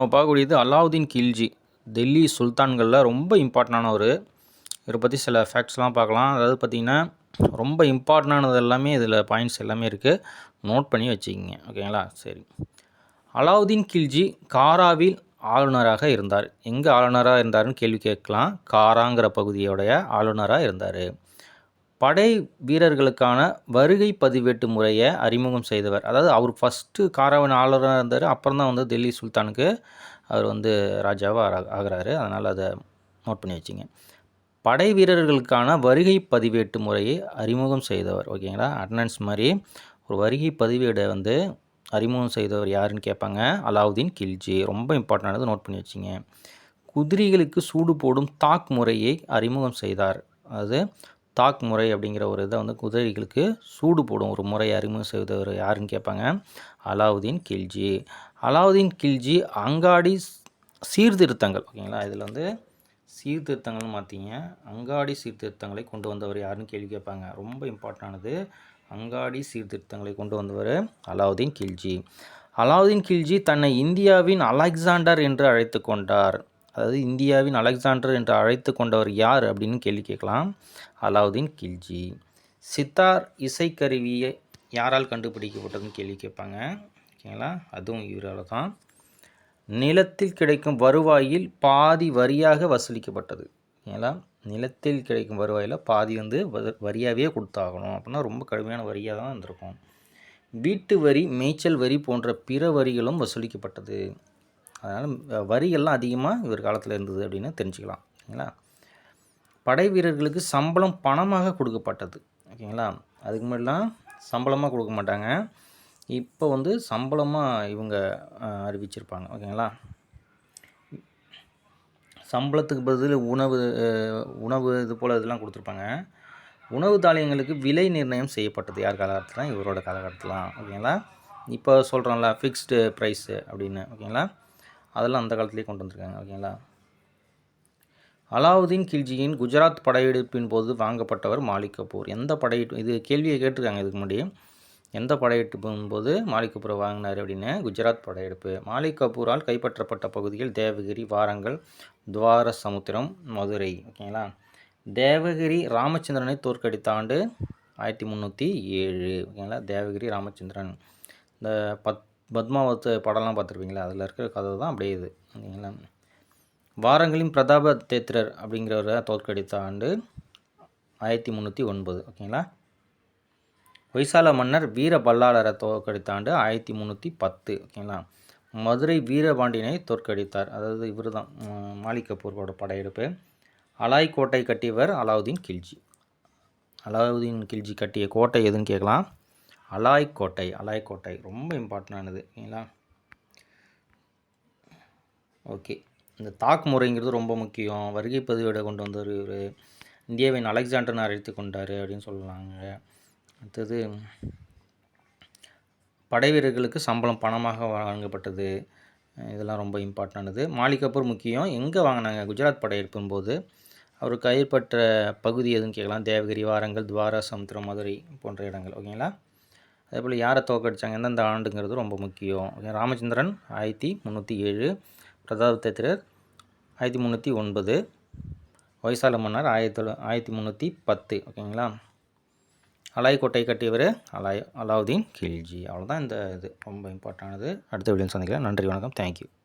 நம்ம பார்க்கக்கூடியது அலாவுதீன் கில்ஜி டெல்லி சுல்தான்களில் ரொம்ப இம்பார்ட்டண்டானவர் இதை இவரை பற்றி சில ஃபேக்ட்ஸ்லாம் பார்க்கலாம். அதாவது பார்த்திங்கன்னா ரொம்ப இம்பார்ட்டண்டானது எல்லாமே இதில் பாயிண்ட்ஸ் எல்லாமே இருக்குது நோட் பண்ணி வச்சுக்கிங்க. ஓகேங்களா சரி. அலாவுதீன் கில்ஜி காராவில் ஆளுநராக இருந்தார். எங்கே ஆளுநராக இருந்தாருன்னு கேள்வி கேட்கலாம். காராங்கிற பகுதியோடைய ஆளுநராக இருந்தார். படை வீரர்களுக்கான வருகை பதிவேட்டு முறையை அறிமுகம் செய்தவர். அதாவது அவர் ஃபஸ்ட்டு காராவின் ஆளுநராக இருந்தார். அப்புறம் தான் வந்து டெல்லி சுல்தானுக்கு அவர் வந்து ராஜாவாக ஆகிறாரு. அதனால் அதை நோட் பண்ணி வச்சிங்க. படை வீரர்களுக்கான வருகை பதிவேட்டு முறையை அறிமுகம் செய்தவர். ஓகேங்களா அட்னன்ஸ் மாதிரி ஒரு வருகை பதிவேடை வந்து அறிமுகம் செய்தவர் யாருன்னு கேட்பாங்க. அலாவுதீன் கில்ஜி. ரொம்ப இம்பார்ட்டண்டானது நோட் பண்ணி வச்சிங்க. குதிரைகளுக்கு சூடு போடும் தாக் முறையை அறிமுகம் செய்தார். அதாவது தாக் முறை அப்படிங்கிற ஒரு இதை வந்து குதிரைகளுக்கு சூடு போடும் ஒரு முறையை அறிமுகம் செய்தவர் யாருன்னு கேட்பாங்க? அலாவுதீன் கில்ஜி. அலாவுதீன் கில்ஜி அங்காடி சீர்திருத்தங்கள். ஓகேங்களா? இதில் வந்து சீர்திருத்தங்கள்னு மாற்றிங்க அங்காடி சீர்திருத்தங்களை கொண்டு வந்தவர் யாருன்னு கேள்வி கேட்பாங்க. ரொம்ப இம்பார்ட்டண்டானது அங்காடி சீர்திருத்தங்களை கொண்டு வந்தவர் அலாவுதீன் கில்ஜி. அலாவுதீன் கில்ஜி தன்னை இந்தியாவின் அலெக்சாண்டர் என்று அழைத்து கொண்டார். அதாவது இந்தியாவின் அலெக்சாண்டர் என்று அழைத்து கொண்டவர் யார் அப்படின்னு கேள்வி கேட்கலாம். அலாவுதீன் கில்ஜி. சித்தார் இசைக்கருவியை யாரால் கண்டுபிடிக்கப்பட்டதுன்னு கேள்வி கேட்பாங்க. ஓகேங்களா? அதுவும் இவரால் தான். நிலத்தில் கிடைக்கும் வருவாயில் பாதி வரியாக வசூலிக்கப்பட்டது. ஓகேங்களா? நிலத்தில் கிடைக்கும் வருவாயில் பாதி வந்து வரியாகவே கொடுத்தாகணும். அப்படின்னா ரொம்ப கடுமையான வரியாக தான் இருந்திருக்கும் வீட்டு வரி மேய்ச்சல் வரி போன்ற பிற வரிகளும் வசூலிக்கப்பட்டது. அதனால் வரிகள்லாம் அதிகமாக இவர் காலத்தில் இருந்தது அப்படின்னு தெரிஞ்சுக்கலாம் ஓகேங்களா படை வீரர்களுக்கு சம்பளம் பணமாக கொடுக்கப்பட்டது ஓகேங்களா? அதுக்கு முன்னாடிலாம் சம்பளமாக கொடுக்க மாட்டாங்க. இப்போ வந்து சம்பளமாக இவங்க அறிவிச்சிருப்பாங்க ஓகேங்களா? சம்பளத்துக்கு பதில் உணவு உணவு இது போல் இதெல்லாம் கொடுத்துருப்பாங்க. உணவு தானியங்களுக்கு விலை நிர்ணயம் செய்யப்பட்டது யார் காலகட்டத்தில் இவரோட காலகட்டத்தில் ஓகேங்களா? இப்போ சொல்கிறோம்ல ஃபிக்ஸ்டு ப்ரைஸு அப்படின்னு ஓகேங்களா? அதெல்லாம் அந்த காலத்துலேயே கொண்டு வந்திருக்காங்க ஓகேங்களா? அலாவுதீன் கில்ஜியின் குஜராத் படையெடுப்பின் போது வாங்கப்பட்டவர் மாலிக் கபூர். எந்த படையெடுப்பு இது கேள்வியை கேட்டிருக்காங்க இதுக்கு முன்னாடி. எந்த படையெடுப்பின் போது மாலிக் கபூரை வாங்கினார் அப்படின்னு? குஜராத் படையெடுப்பு. மாலிக் கபூரால் கைப்பற்றப்பட்ட பகுதிகள் தேவகிரி வாரங்கள் துவார சமுத்திரம் மதுரை ஓகேங்களா? தேவகிரி ராமச்சந்திரனை தோற்கடித்த ஆண்டு ஆயிரத்தி முந்நூற்றி ஏழு ஓகேங்களா? தேவகிரி ராமச்சந்திரன். இந்த பத் பத்மாவத்து படம்லாம் பார்த்துருப்பீங்களா? அதில் இருக்கிற கதை தான் அப்படியே இது. ஓகேங்களா வாரங்களின் பிரதாப தேத்திரர் அப்படிங்கிறவரை தோற்கடித்த ஆண்டு ஆயிரத்தி முந்நூற்றி ஒன்பது. ஓகேங்களா? வைசால மன்னர் வீர பல்லாளரை தோற்கடித்த ஆண்டு ஆயிரத்தி முந்நூற்றி பத்து. ஓகேங்களா? மதுரை வீரபாண்டியனை தோற்கடித்தார். அதாவது இவர் தான் மாலிக் கபூரோட படையெடுப்பு. அலாய் கோட்டை கட்டியவர் அலாவுதீன் கில்ஜி. அலாவுதீன் கில்ஜி கட்டிய கோட்டை எதுன்னு கேட்கலாம். அலாய் கோட்டை அலாய் கோட்டை ரொம்ப இம்பார்ட்டண்டானது ஓகேங்களா ஓகே இந்த தாக் முறைங்கிறது ரொம்ப முக்கியம். வருகை பதிவேடை கொண்டு வந்தவர் இவர். இந்தியாவின் அலெக்சாண்டர் அழைத்து கொண்டார் அப்படின்னு சொல்லுவாங்க. அடுத்தது படை வீரர்களுக்கு சம்பளம் பணமாக வழங்கப்பட்டது. இதெல்லாம் ரொம்ப இம்பார்ட்டண்டானது மாலிகப்பூர் முக்கியம். எங்கே வாங்கினாங்க? குஜராத் படையெடுப்பின் போது. அவர் கைப்பற்ற பகுதி எதுன்னு கேட்கலாம். தேவகிரி வாரங்கள் துவாரா சமுத்திரம் மதுரை போன்ற இடங்கள். ஓகேங்களா அதே போல் யாரை தோக்கடிச்சாங்க எந்தெந்த ஆண்டுங்கிறது ரொம்ப முக்கியம். ராமச்சந்திரன் ஆயிரத்தி முந்நூற்றி ஏழு. பிரதாப் தேத்திரர் ஆயிரத்தி முந்நூற்றி ஒன்பது. ஒய்சால மன்னர் ஆயிரத்தி ஆயிரத்தி முந்நூற்றி பத்து. ஓகேங்களா? அலாய் கோட்டை கட்டியவர் அலாய் அலாவுதீன் கில்ஜி. அவ்வளோதான் இந்த இது. ரொம்ப இம்பார்ட்டானது. அடுத்த வீடியோ சந்திக்கிறேன் நன்றி வணக்கம். தேங்க்யூ.